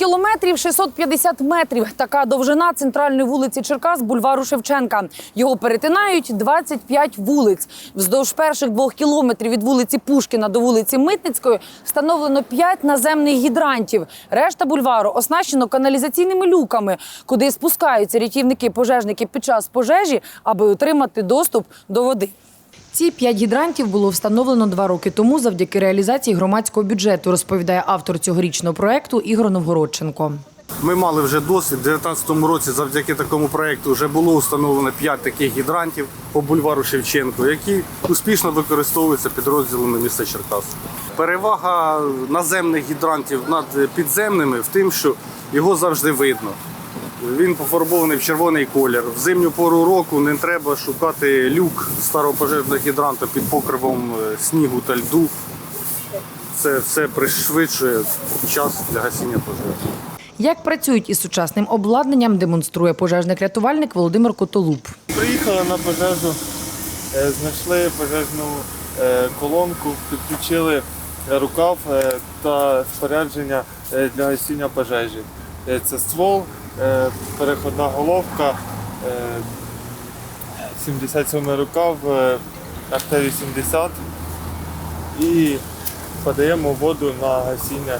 кілометрів 650 метрів. Така довжина центральної вулиці Черкас, бульвару Шевченка. Його перетинають 25 вулиць. Вздовж перших двох кілометрів від вулиці Пушкіна до вулиці Митницької встановлено 5 наземних гідрантів. Решта бульвару оснащено каналізаційними люками, куди спускаються рятівники-пожежники під час пожежі, аби отримати доступ до води. Ці п'ять гідрантів було встановлено два роки тому завдяки реалізації громадського бюджету, розповідає автор цьогорічного проекту Ігор Новгородченко. Ми мали вже досвід. У 2019 році завдяки такому проєкту вже було встановлено 5 таких гідрантів по бульвару Шевченко, які успішно використовуються підрозділами міста Черкас. Перевага наземних гідрантів над підземними в тим, що його завжди видно. Він пофарбований в червоний колір. В зимню пору року не треба шукати люк старого пожежного гідранта під покривом е, снігу та льду. Це все пришвидшує час для гасіння пожежі. Як працюють із сучасним обладнанням, демонструє пожежник-рятувальник Володимир Котолуб. Приїхали на пожежу, е, знайшли пожежну е, колонку, підключили рукав та спорядження для гасіння пожежі. Це ствол, переходна головка, е, 77 рукав, е, РТ-80 і подаємо воду на гасіння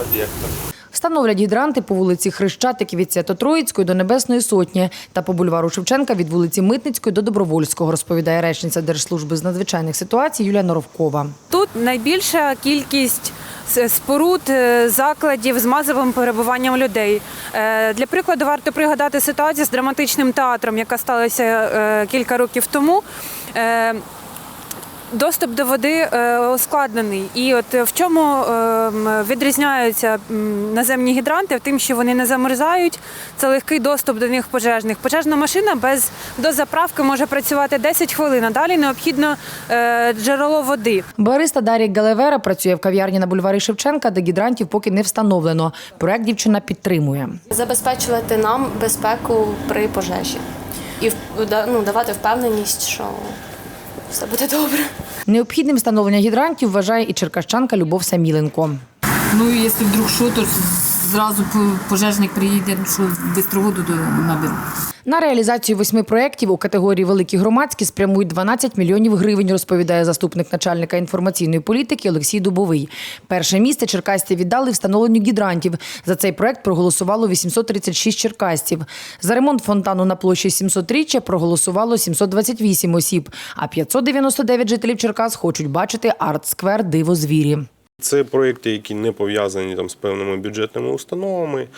об'єкта. Встановлять гідранти по вулиці Хрещатик від Свято-Троїцької до Небесної Сотні та по бульвару Шевченка від вулиці Митницької до Добровольського, розповідає речниця Держслужби з надзвичайних ситуацій Юлія Норовкова. Тут найбільша кількість споруд, е, закладів з масовим перебуванням людей. Е, Для прикладу, варто пригадати ситуацію з драматичним театром, яка сталася е, кілька років тому. Е, Доступ до води е, ускладнений. І от в чому е, відрізняються наземні гідранти? В тим, що вони не замерзають, це легкий доступ до них пожежних. Пожежна машина без дозаправки може працювати 10 хвилин. а Далі необхідно е, джерело води. Бариста Дар'я Галевера працює в кав'ярні на бульварі Шевченка, де гідрантів поки не встановлено. Проект дівчина підтримує. забезпечувати нам безпеку при пожежі і в- ну, давати впевненість, що все буде добре. Необхідним встановлення гідрантів вважає і черкащанка Любов Саміленко. Ну, і якщо вдруг що, то зразу пожежник приїде, ну, що без воду до- наберуть. На реалізацію восьми проєктів у категорії Великі громадські спрямують 12 мільйонів гривень, розповідає заступник начальника інформаційної політики Олексій Дубовий. Перше місце черкасці віддали встановленню гідрантів. За цей проект проголосувало 836 черкасців. За ремонт фонтану на площі 700-річчя проголосувало 728 осіб, а 599 жителів Черкас хочуть бачити арт-сквер Диво звірі. Це проекти, які не пов'язані там з певними бюджетними установами,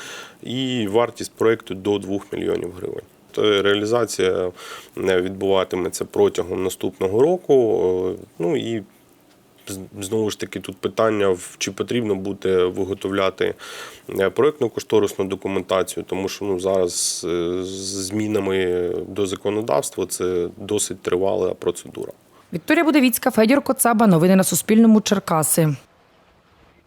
і вартість проекту до 2 мільйонів гривень. То Реалізація е, відбуватиметься протягом наступного року. е, Ну і знову ж таки тут питання, чи потрібно буде виготовляти е, проектну кошторисну документацію, тому що ну, зараз е, з змінами до законодавства це досить тривала процедура. Вікторія Будовіцька, Федір Коцаба. Новини на Суспільному. Черкаси.